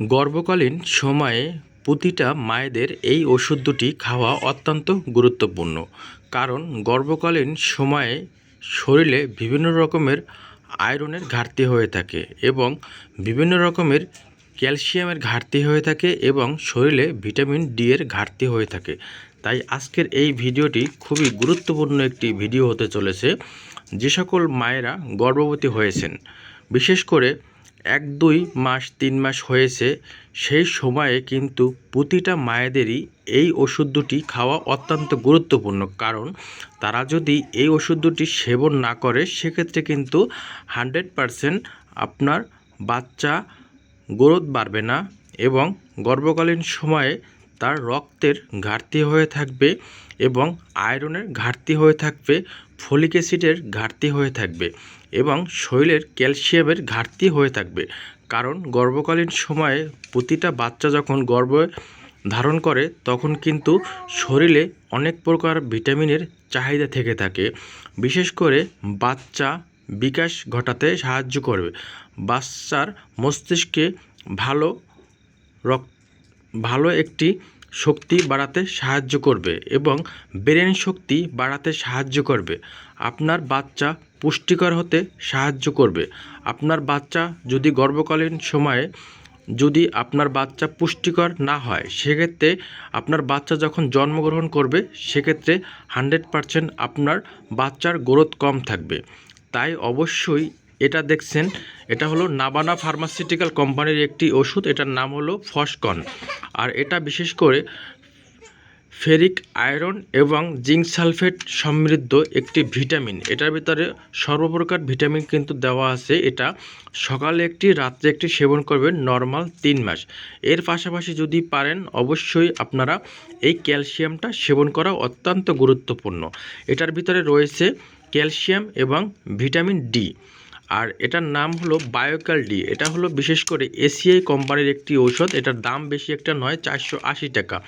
গর্ভকালীন সময়ে প্রতিটা মায়েদের এই ওষুধ দুটি খাওয়া অত্যন্ত গুরুত্বপূর্ণ। কারণ গর্ভকালীন সময়ে শরীরে বিভিন্ন রকমের আয়রনের ঘাটতি হয়ে থাকে এবং বিভিন্ন রকমের ক্যালসিয়ামের ঘাটতি হয়ে থাকে এবং শরীরে ভিটামিন ডি এর ঘাটতি হয়ে থাকে। তাই আজকের এই ভিডিওটি খুবই গুরুত্বপূর্ণ একটি ভিডিও হতে চলেছে। যে সকল মায়েরা গর্ভবতী হয়েছেন, বিশেষ করে এক দুই মাস, তিন মাস হয়েছে, সেই সময়ে কিন্তু প্রতিটা মায়েদেরই এই ওষুধ দুটি খাওয়া অত্যন্ত গুরুত্বপূর্ণ। কারণ তারা যদি এই ওষুধ দুটি সেবন না করে, সেক্ষেত্রে কিন্তু হান্ড্রেড পারসেন্ট আপনার বাচ্চা গ্রোথ বাড়বে না এবং গর্ভকালীন সময়ে তার রক্তের ঘাটতি হয়ে থাকবে এবং আয়রনের ঘাটতি হয়ে থাকবে। ফলিক অ্যাসিডের ঘাটতি হয়ে থাকবে এবং শরীরের ক্যালসিয়ামের ঘাটতি হয়ে থাকবে। কারণ গর্ভকালীন সময়ে প্রতিটা বাচ্চা যখন গর্ভ ধারণ করে, তখন কিন্তু শরীরে অনেক প্রকার ভিটামিনের চাহিদা থেকে থাকে। বিশেষ করে বাচ্চা বিকাশ ঘটাতে সাহায্য করবে। বাচ্চার মস্তিষ্কে ভালো রক ভালো একটি শক্তি বাড়াতে সাহায্য করবে এবং ব্রেন শক্তি বাড়াতে সাহায্য করবে। আপনার বাচ্চা পুষ্টিকর হতে সাহায্য করবে। আপনার বাচ্চা যদি গর্ভকালীন সময়ে যদি আপনার বাচ্চা পুষ্টিকর না হয়, সেক্ষেত্রে আপনার বাচ্চা যখন জন্মগ্রহণ করবে, সেক্ষেত্রে হান্ড্রেড পারসেন্ট আপনার বাচ্চার গ্রোথ কম থাকবে। তাই অবশ্যই এটা দেখছেন, এটা হলো নাবানা ফার্মাসিউটিক্যাল কোম্পানির একটি ওষুধ, এটার নাম হলো ফসকন। আর এটা বিশেষ করে ফেরিক আয়রন এবং জিঙ্ক সালফেট সমৃদ্ধ একটি ভিটামিন। এটার ভিতরে সর্বপ্রকার ভিটামিন কিন্তু দেওয়া আছে। এটা সকালে একটি, রাত্রে একটি সেবন করবেন নর্মাল তিন মাস। এর পাশাপাশি যদি পারেন, অবশ্যই আপনারা এই ক্যালসিয়ামটা সেবন করা অত্যন্ত গুরুত্বপূর্ণ। এটার ভিতরে রয়েছে ক্যালসিয়াম এবং ভিটামিন ডি। আর এটার নাম হলো বায়োকাল ডি। এটা হলো বিশেষ করে এসিআই কোম্পানির একটি ঔষধ। এটার দাম বেশি একটা নয়, চারশো আশি টাকা।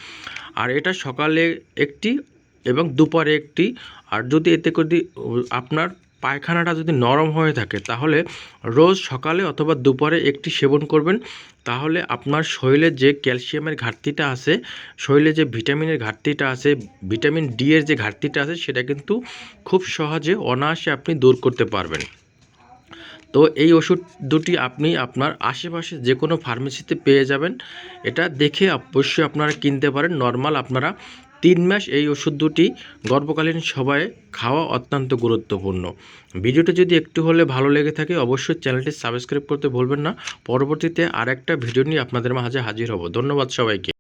আর এটা সকালে একটি এবং দুপুরে একটি। আর যদি এতে করে আপনার পায়খানাটা যদি নরম হয়ে থাকে, তাহলে রোজ সকালে অথবা দুপুরে একটি সেবন করবেন। তাহলে আপনার শরীরে যে ক্যালসিয়ামের ঘাটতিটা আছে, শরীরে যে ভিটামিনের ঘাটতিটা আছে, ভিটামিন ডি এর যে ঘাটতিটা আছে, সেটা কিন্তু খুব সহজে অনায়াসে আপনি দূর করতে পারবেন। তো এই ওষুধ দুটি আপনি আপনার আশেপাশে যে কোনো ফার্মেসিতে পেয়ে যাবেন। এটা দেখে অবশ্যই আপনারা কিনতে পারেন। নর্মাল আপনারা তিন মাস এই ওষুধ দুটি গর্ভকালীন সবাই খাওয়া অত্যন্ত গুরুত্বপূর্ণ। ভিডিওটি যদি একটু হলে ভালো লেগে থাকে, অবশ্যই চ্যানেলটি সাবস্ক্রাইব করতে ভুলবেন না। পরবর্তীতে আর একটা ভিডিও নিয়ে আপনাদের মাঝে হাজির হব। ধন্যবাদ সবাইকে।